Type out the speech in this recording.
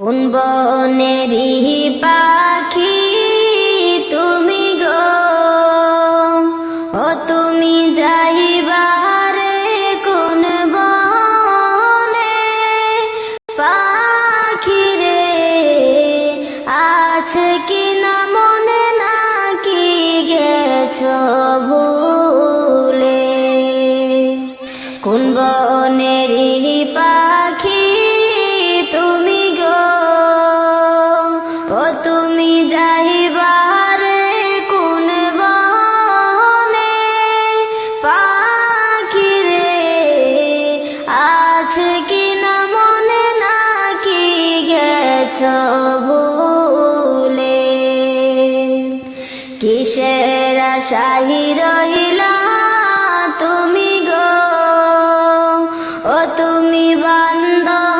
কোন বনেরি পাখি তুমি গো। ও তুমি যাইবারে কোন বনে পাখি রে, আছে কি না নাকি গেছো ভুলে? কোন বনেরি তুমি যাইবার কোন বনে? পাখি রে আছে কি না মনে নাকি গেছ ভুলে? কিসের শাহি রহিলা তুমি গো? ও তুমি বান্ধব